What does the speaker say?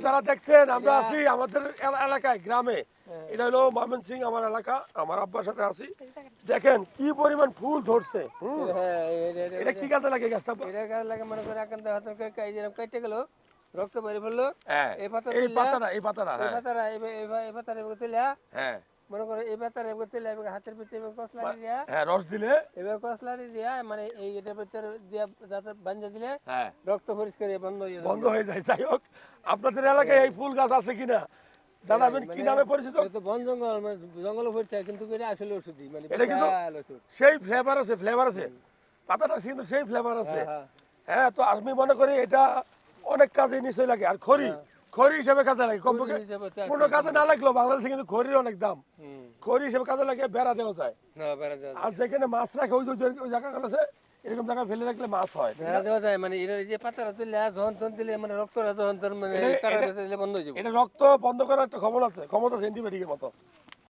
যারা দেখছেন আমরা আছি আমাদের এলাকায় গ্রামে। এটা হলো ময়মনসিং আমার এলাকা আমার আব্বার সাথে আছি। দেখেন কি পরিমাণ ফুল ধরছে। হ্যাঁ এটা- কি কাজে লাগে গাছটা? এটা কাজে লাগে মনে করে একান্ত হাতের কেটে গেল রক্ত বেরিয়ে পড়ল হ্যাঁ। এই পাতা এই পাতাটা এই পাতাটা এই পাতাটা এই এবার তুলে হ্যাঁ। মনে করো এই পাতারা এবার তুলে এবার হাতের ভিতরে এবার দিয়া। হ্যাঁ রস দিলে? এবার দিয়া মানে এই এটার ভিতরে দিয়া যাতে দিলে হ্যাঁ। রক্ত পরিষ্কার বন্ধ হয়ে বন্ধ হয়ে যায় যাই হোক। আপনাদের এলাকায় এই ফুল গাছ আছে কিনা? জানাবেন কি নামে পরিচিত? এটা তো বন জঙ্গল মানে জঙ্গল কিন্তু এটা আসলে মানে এটা কিন্তু- সেই ফ্লেভার আছে ফ্লেভার আছে। পাতাটা কিন্তু সেই ফ্লেভার আছে। হ্যাঁ, হ্যাঁ। তো আমি মনে করি এটা অনেক কাজে নিশ্চয় লাগে। আর খড়ি খড়ি হিসেবে কাজে লাগে। কোনো কাজে না লাগল বাংলাদেশে কিন্তু খড়ির অনেক দাম। খড়ি হিসেবে কাজে লাগে বেড়া দেওয়া যায়। আর যেখানে মাছ রাখে ওই ওই- জায়গা আছে এরকম জায়গায় ফেলে রাখলে মাছ হয়। বেড়া দেওয়া যায় মানে এটা এই যে পাতারা তুললে ধন ধন দিলে মানে রক্ত ধন ধন মানে বন্ধ হয়ে যাবে। এটা রক্ত বন্ধ করার একটা ক্ষমতা আছে ক্ষমতা সেন্টিমেটিকের মতো।